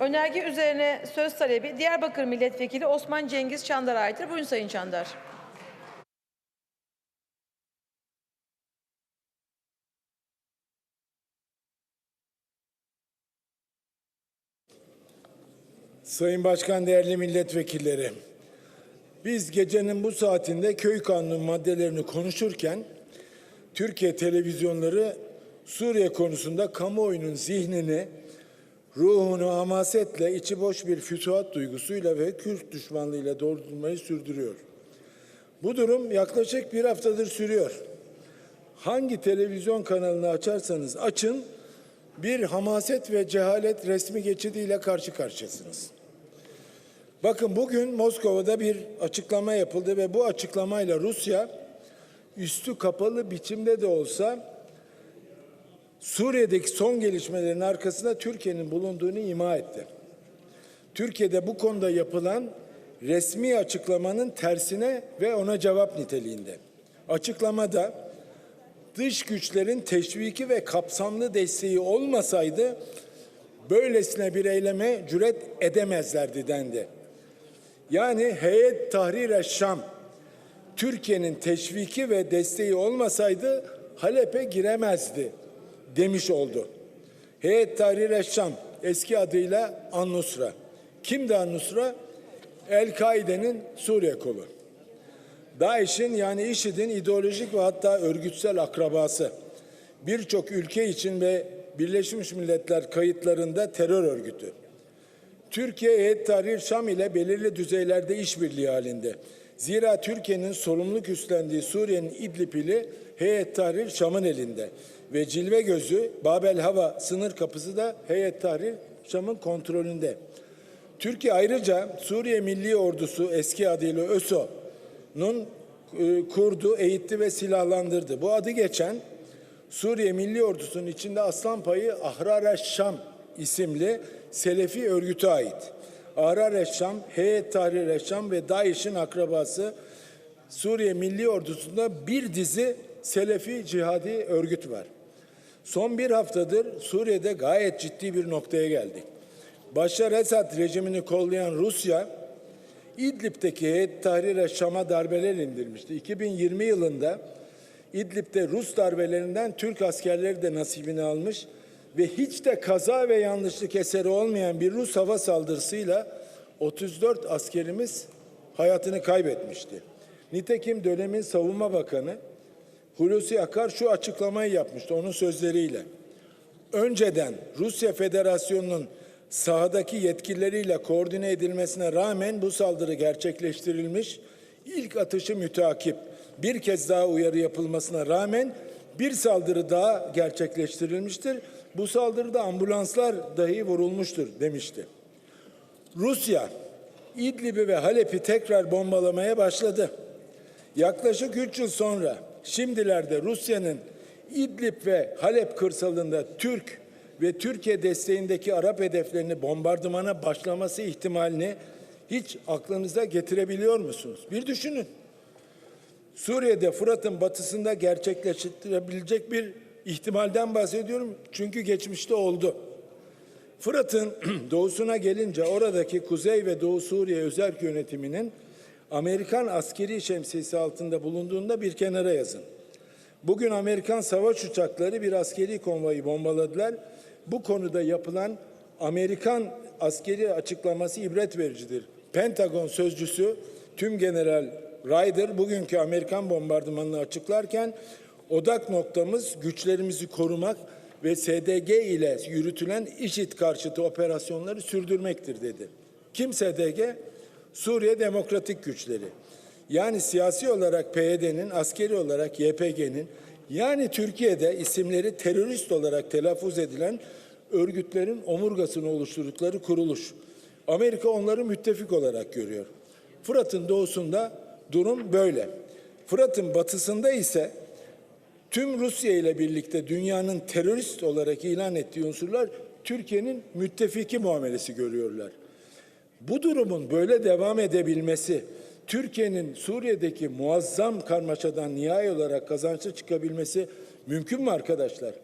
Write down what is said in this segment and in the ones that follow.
Önerge üzerine söz talebi Diyarbakır Milletvekili Osman Cengiz Çandar'a aittir. Buyurun Sayın Çandar. Sayın Başkan, değerli milletvekilleri. Biz gecenin bu saatinde köy kanunu maddelerini konuşurken Türkiye televizyonları Suriye konusunda kamuoyunun zihnini, ruhunu hamasetle, içi boş bir fütuhat duygusuyla ve Kürt düşmanlığıyla doldurmayı sürdürüyor. Bu durum yaklaşık bir haftadır sürüyor. Hangi televizyon kanalını açarsanız açın, bir hamaset ve cehalet resmi geçidiyle karşı karşıyasınız. Bakın bugün Moskova'da bir açıklama yapıldı ve bu açıklamayla Rusya üstü kapalı biçimde de olsa Suriye'deki son gelişmelerin arkasında Türkiye'nin bulunduğunu ima etti. Türkiye'de bu konuda yapılan resmi açıklamanın tersine ve ona cevap niteliğinde. Açıklamada dış güçlerin teşviki ve kapsamlı desteği olmasaydı böylesine bir eyleme cüret edemezlerdi dendi. Yani Heyet Tahrir Şam Türkiye'nin teşviki ve desteği olmasaydı Halep'e giremezdi demiş oldu. Heyet Tahrir Şam eski adıyla An-Nusra. Kimdi An-Nusra? El-Kaide'nin Suriye kolu. DAEŞ'in yani IŞİD'in ideolojik ve hatta örgütsel akrabası. Birçok ülke için ve Birleşmiş Milletler kayıtlarında terör örgütü. Türkiye Heyet Tahrir Şam ile belirli düzeylerde işbirliği halinde. Zira Türkiye'nin sorumluluk üstlendiği Suriye'nin İdlib ili Heyet Tahrir Şam'ın elinde ve Cilve Gözü Babel Hava sınır kapısı da Heyet Tahrir Şam'ın kontrolünde. Türkiye ayrıca Suriye Milli Ordusu eski adıyla ÖSO'nun e, kurdu, eğitti ve silahlandırdı. Bu adı geçen Suriye Milli Ordusu'nun içinde aslan payı Ahrar Şam isimli Selefi örgütü ait. Ahrar Şam, Heyet Tahrir Şam ve DAEŞ'in akrabası Suriye Milli Ordusu'nda bir dizi Selefi cihadi örgüt var. Son bir haftadır Suriye'de gayet ciddi bir noktaya geldik. Başar Esad rejimini kollayan Rusya, İdlib'deki Heyet Tahrir Şam'a darbeler indirmişti. 2020 yılında İdlib'de Rus darbelerinden Türk askerleri de nasibini almış ve hiç de kaza ve yanlışlık eseri olmayan bir Rus hava saldırısıyla 34 askerimiz hayatını kaybetmişti. Nitekim dönemin savunma bakanı Hulusi Akar şu açıklamayı yapmıştı onun sözleriyle. Önceden Rusya Federasyonu'nun sahadaki yetkilileriyle koordine edilmesine rağmen bu saldırı gerçekleştirilmiş. İlk atışı müteakip bir kez daha uyarı yapılmasına rağmen bir saldırı daha gerçekleştirilmiştir. Bu saldırıda ambulanslar dahi vurulmuştur demişti. Rusya İdlib'i ve Halep'i tekrar bombalamaya başladı. Yaklaşık 3 yıl sonra şimdilerde Rusya'nın İdlib ve Halep kırsalında Türk ve Türkiye desteğindeki Arap hedeflerini bombardımana başlaması ihtimalini hiç aklınıza getirebiliyor musunuz? Bir düşünün. Suriye'de Fırat'ın batısında gerçekleştirebilecek bir ihtimalden bahsediyorum. Çünkü geçmişte oldu. Fırat'ın doğusuna gelince oradaki Kuzey ve Doğu Suriye Özerk Yönetimi'nin Amerikan askeri şemsiyesi altında bulunduğunda bir kenara yazın. Bugün Amerikan savaş uçakları bir askeri konvoyu bombaladılar. Bu konuda yapılan Amerikan askeri açıklaması ibret vericidir. Pentagon sözcüsü Tüm General Ryder bugünkü Amerikan bombardımanını açıklarken odak noktamız güçlerimizi korumak ve SDG ile yürütülen IŞİD karşıtı operasyonları sürdürmektir dedi. Kim SDG? Suriye Demokratik Güçleri. Yani siyasi olarak PYD'nin, askeri olarak YPG'nin, yani Türkiye'de isimleri terörist olarak telaffuz edilen örgütlerin omurgasını oluşturdukları kuruluş. Amerika onları müttefik olarak görüyor. Fırat'ın doğusunda durum böyle. Fırat'ın batısında ise tüm Rusya ile birlikte dünyanın terörist olarak ilan ettiği unsurlar Türkiye'nin müttefiki muamelesi görüyorlar. Bu durumun böyle devam edebilmesi, Türkiye'nin Suriye'deki muazzam karmaşadan nihai olarak kazançlı çıkabilmesi mümkün mü arkadaşlar?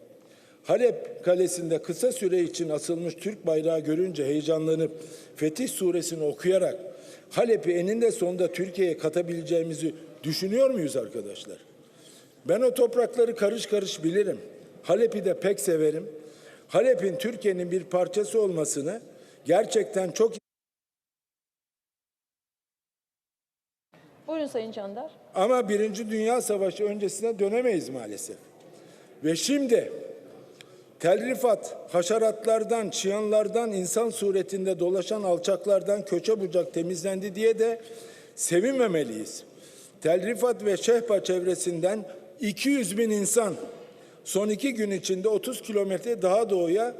Halep kalesinde kısa süre için asılmış Türk bayrağı görünce heyecanlanıp Fetih suresini okuyarak Halep'i eninde sonunda Türkiye'ye katabileceğimizi düşünüyor muyuz arkadaşlar? Ben o toprakları karış karış bilirim. Halep'i de pek severim. Halep'in Türkiye'nin bir parçası olmasını gerçekten çok Buyurun Sayın Çandar. ama Birinci Dünya Savaşı öncesine dönemeyiz maalesef. Ve şimdi Tel Rifat, haşeratlardan, çıyanlardan, insan suretinde dolaşan alçaklardan köçe bucak temizlendi diye de sevinmemeliyiz. Tel ve Şehpa çevresinden 200 bin insan son iki gün içinde 30 kilometre daha doğuya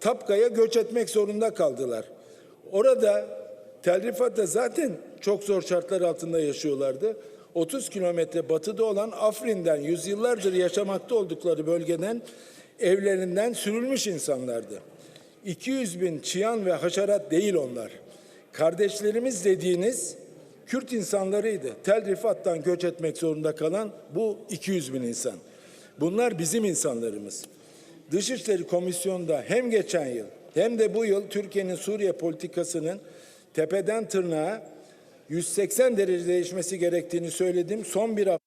Tapka'ya göç etmek zorunda kaldılar. Orada Tel Rifat'ta zaten çok zor şartlar altında yaşıyorlardı. 30 kilometre batıda olan Afrin'den yüzyıllardır yaşamakta oldukları bölgeden evlerinden sürülmüş insanlardı. 200 bin çıyan ve haşerat değil onlar. Kardeşlerimiz dediğiniz Kürt insanlarıydı. Tel Rifat'tan göç etmek zorunda kalan bu 200 bin insan. Bunlar bizim insanlarımız. Dışişleri Komisyonu'nda hem geçen yıl hem de bu yıl Türkiye'nin Suriye politikasının tepeden tırnağa 180 derece değişmesi gerektiğini söyledim. Son bir hafta